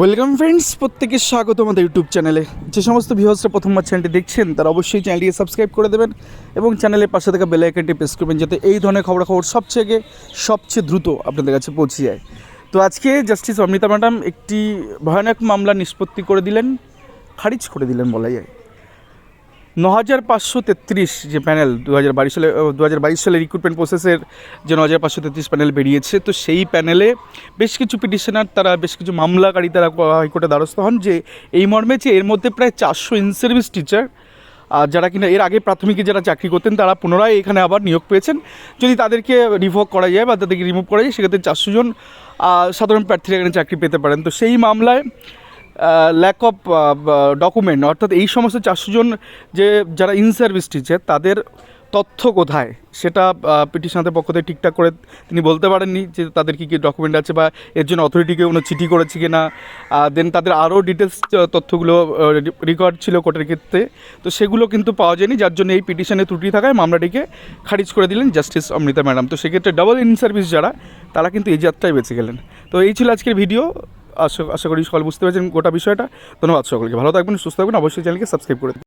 Welcome friends প্রত্যেকে স্বাগত আমাদের ইউটিউব চ্যানেলে যে সমস্ত ভিউয়ার্সরা প্রথমবার চ্যানেলটি দেখছেন, তারা অবশ্যই চ্যানেলটিকে সাবস্ক্রাইব করে দেবেন এবং চ্যানেলের পাশে থাকা বেল আইকনটি প্রেস করবেন যাতে এই ধরনের খবরাখবর সবচেয়ে সবচেয়ে দ্রুত আপনাদের কাছে পৌঁছে যায়। তো আজকে জাস্টিস অমৃতা ম্যাডাম একটি ভয়ানক মামলা নিষ্পত্তি করে দিলেন, খারিজ করে দিলেন বলা যায়। ন হাজার পাঁচশো তেত্রিশ যে প্যানেল দু হাজার বাইশ সালে দু হাজার বাইশ সালে রিক্রুটমেন্ট প্রসেসের যে ন হাজার পাঁচশো তেত্রিশ প্যানেল বেরিয়েছে, তো সেই প্যানেলে বেশ কিছু পিটিশনার তারা, বেশ কিছু মামলাকারী তারা হাইকোর্টে দ্বারস্থ হন যে এই মর্মে যে এর মধ্যে প্রায় চারশো ইন সার্ভিস টিচার আর যারা কিনা এর আগে প্রাথমিকে যারা চাকরি করতেন, তারা পুনরায় এখানে আবার নিয়োগ পেয়েছেন। যদি তাদেরকে রিভোক করা যায় বা তাদেরকে রিমুভ করা যায়, সেক্ষেত্রে চারশো জন সাধারণ প্রার্থীরা এখানে চাকরি পেতে পারেন। তো সেই মামলায় ল্যাক অফ ডকুমেন্ট অর্থাৎ এই সমস্ত চারশো জন যে, যারা ইন সার্ভিস টিচার তাদের তথ্য কোথায়? সেটা পিটিশনারদের পক্ষ থেকে ঠিকঠাক করে তিনি বলতে পারেননি যে তাদের কী কী ডকুমেন্ট আছে বা এর জন্য অথরিটিকে কোনো চিঠি করেছে কি না দেন তাদের আরও ডিটেলস তথ্যগুলো রেকর্ড ছিল কোর্টের ক্ষেত্রে। তো সেগুলো কিন্তু পাওয়া যায়নি, যার জন্য এই পিটিশনে ত্রুটি থাকায় মামলাটিকে খারিজ করে দিলেন জাস্টিস অমৃতা ম্যাডাম তো সেক্ষেত্রে ডাবল ইন সার্ভিস যারা, তারা কিন্তু এই যাত্রায় বেঁচে গেলেন। তো এই ছিল আজকের ভিডিও আশা আশা করি সকল বুঝতে পেরেছেন গোটা বিষয়টা। ধন্যবাদ সকলকে। ভালো থাকবেন, সুস্থ থাকবেন। অবশ্যই চ্যানেলকে সাবস্ক্রাইব করে